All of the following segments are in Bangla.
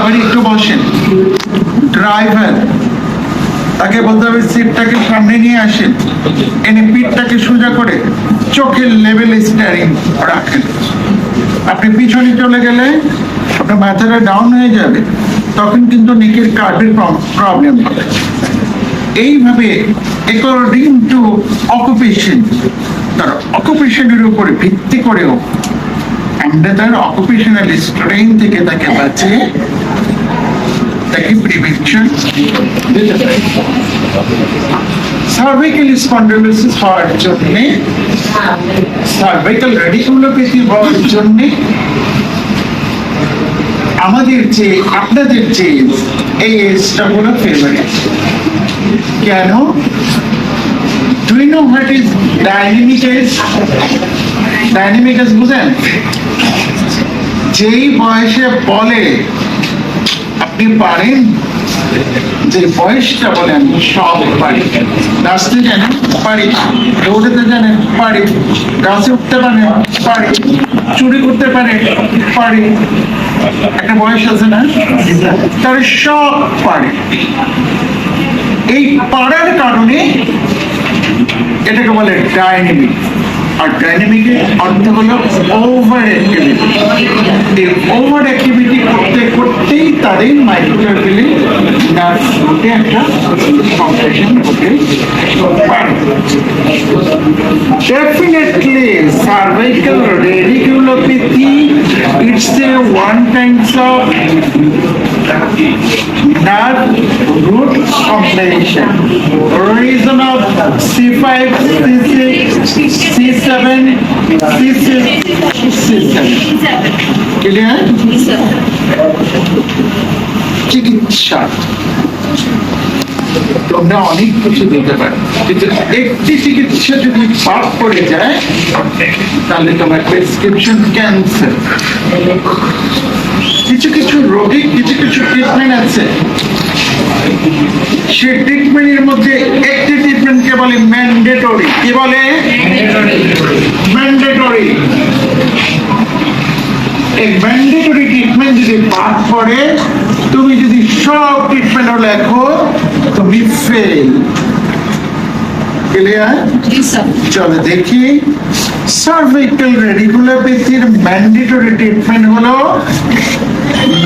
আবার একটু বসেন। ড্রাইভার, তাকে বলতে হবে সিটটাকে সামনে নিয়ে আসেন। এনে পিঠটাকে সোজা করে চোখের স্টারিং রাখেন। আপনি পিছনে চলে গেলে আপনার মাথাটা ডাউন হয়ে যাবে, তখন কিন্তু নেকের কার্ডের প্রবলেম হবে। এইভাবে অ্যাকর্ডিং টু অকুপেশন তার অকুপেশনের উপরে ভিত্তি করেও আমরা তার অকুপেশনাল স্ট্রেন থেকে তাকে বাঁচে পারি হওয়ার জন্য রেডিকুলোপ্যাথি হওয়ার জন্য আমাদের যে, আপনাদের যে এই এজটা হলো ফেভারিট কেন? Do what is dynamic age dynamic age বুঝেন? যেই বয়সে বলে আপনি পারেন যে বয়সটা বলেন সব পারি। নাচতে জানেন, পারি। দৌড়াতে জানেন, পারি। গাছে উঠতে পারেন, পারি। চুরি করতে পারে পারি। একটা বয়স আছে না? তার সব পারে। এই পারার কারণে এটাকে বলে ডাইনামিক আর ডাইনামিকের অর্থ হলো ওভার অ্যাক্টিভিটি এই over activity করতে করতেই তাদের মাইক্রোকার্পিলে নার্ভ রুটে একটা কম্প্রেশন হতে পারে Definitely, cervical radiculopathy, it's a one kinds of nerve root combination. Reason of C5, C6, C7, C6, C7. চিকিৎসা। তোমরা অনেক কিছু দিতে পারো। কিন্তু একটি চিকিৎসা যদি পাপ করে যায় তাহলে তোমার প্রেসক্রিপশন ক্যান্সার কিছু কিছু রোগী কিছু কিছু ট্রিটমেন্ট আছে। সে ট্রিটমেন্টের মধ্যে একটি ট্রিটমেন্টকে বলে ম্যান্ডেটরি কি বলে? ম্যান্ডেটরি এই ম্যান্ডেটরি ট্রিটমেন্ট যদি বাদ পড়ে তুমি যদি সব ট্রিটমেন্ট লেখো তুমি ফেল ক্লিয়ার চলো দেখি। সার্ভাইকাল রেডিকুলোপ্যাথির ম্যান্ডেটরি ট্রিটমেন্ট হলো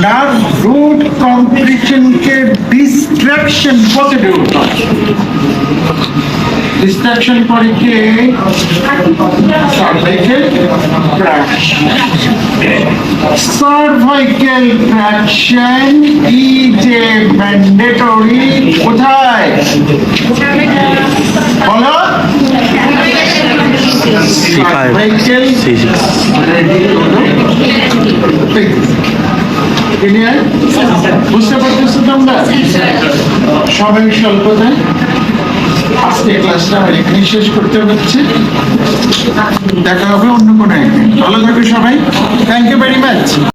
নার্ভ রুট কম্প্রেশনকে ডিস্ট্রাকশন করতে ডিস্ট্রাকশন করে কে? Cervical traction cervical traction is a mandatory কোথায়? বলো। সার্ভাইকাল ক্লিয়ার বুঝতে পারতেছো তোমরা? সবাই স্বল্পতায় আজকে ক্লাসটা আমার এখানে শেষ করতে হচ্ছে দেখা হবে অন্য কোনো একদিন। ভালো থাকবে সবাই। Thank you very much